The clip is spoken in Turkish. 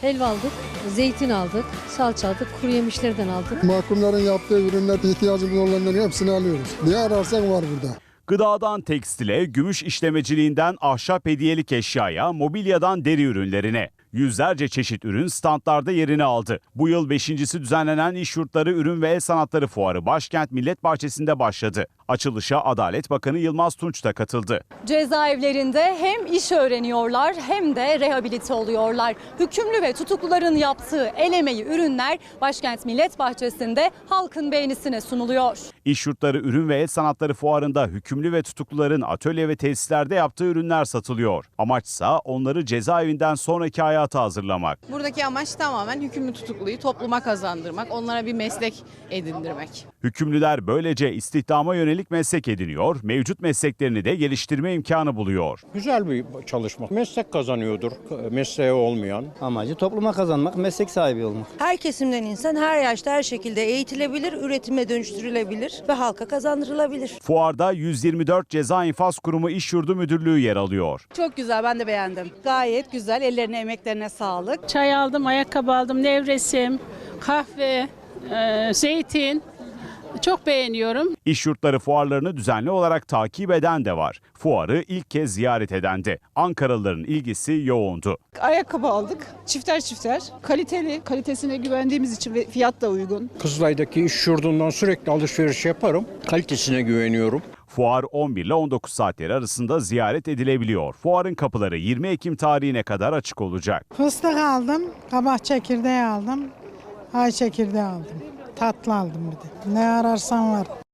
Helva aldık, zeytin aldık, salça aldık, kuru yemişlerden aldık. Mahkumların yaptığı ürünler ihtiyacımız olanların hepsini alıyoruz. Ne ararsan var burada. Gıdadan tekstile, gümüş işlemeciliğinden ahşap hediyelik eşyaya, mobilyadan deri ürünlerine. Yüzlerce çeşit ürün standlarda yerini aldı. Bu yıl beşincisi düzenlenen İş Yurtları Ürün ve El Sanatları Fuarı Başkent Millet Bahçesi'nde başladı. Açılışa Adalet Bakanı Yılmaz Tunç da katıldı. Cezaevlerinde hem iş öğreniyorlar hem de rehabilite oluyorlar. Hükümlü ve tutukluların yaptığı el emeği ürünler Başkent Millet Bahçesi'nde halkın beğenisine sunuluyor. İş Yurtları Ürün ve El Sanatları Fuarı'nda hükümlü ve tutukluların atölye ve tesislerde yaptığı ürünler satılıyor. Amaçsa onları cezaevinden sonraki hayata hazırlamak. Buradaki amaç tamamen hükümlü tutukluyu topluma kazandırmak, onlara bir meslek edindirmek. Hükümlüler böylece istihdama yönelik meslek ediniyor, mevcut mesleklerini de geliştirme imkanı buluyor. Güzel bir çalışma. Meslek kazanıyordur mesleği olmayan. Amacı topluma kazanmak, meslek sahibi olmak. Her kesimden insan her yaşta her şekilde eğitilebilir, üretime dönüştürülebilir ve halka kazandırılabilir. Fuarda 124 Ceza İnfaz Kurumu İş Yurdu Müdürlüğü yer alıyor. Çok güzel ben de beğendim. Gayet güzel ellerine emeklerine sağlık. Çay aldım, ayakkabı aldım, nevresim, kahve, e, zeytin. Çok beğeniyorum. İş yurtları fuarlarını düzenli olarak takip eden de var. Fuarı ilk kez ziyaret eden de. Ankaralıların ilgisi yoğundu. Ayakkabı aldık. Çifter çifter. Kaliteli, kalitesine güvendiğimiz için ve fiyat da uygun. Kızılay'daki iş yurdundan sürekli alışveriş yaparım. Kalitesine güveniyorum. Fuar 11 ile 19 saatleri arasında ziyaret edilebiliyor. Fuarın kapıları 20 Ekim tarihine kadar açık olacak. Fıstık aldım, kabak çekirdeği aldım, ay çekirdeği aldım. Tatlı aldım bir de. Ne ararsan var.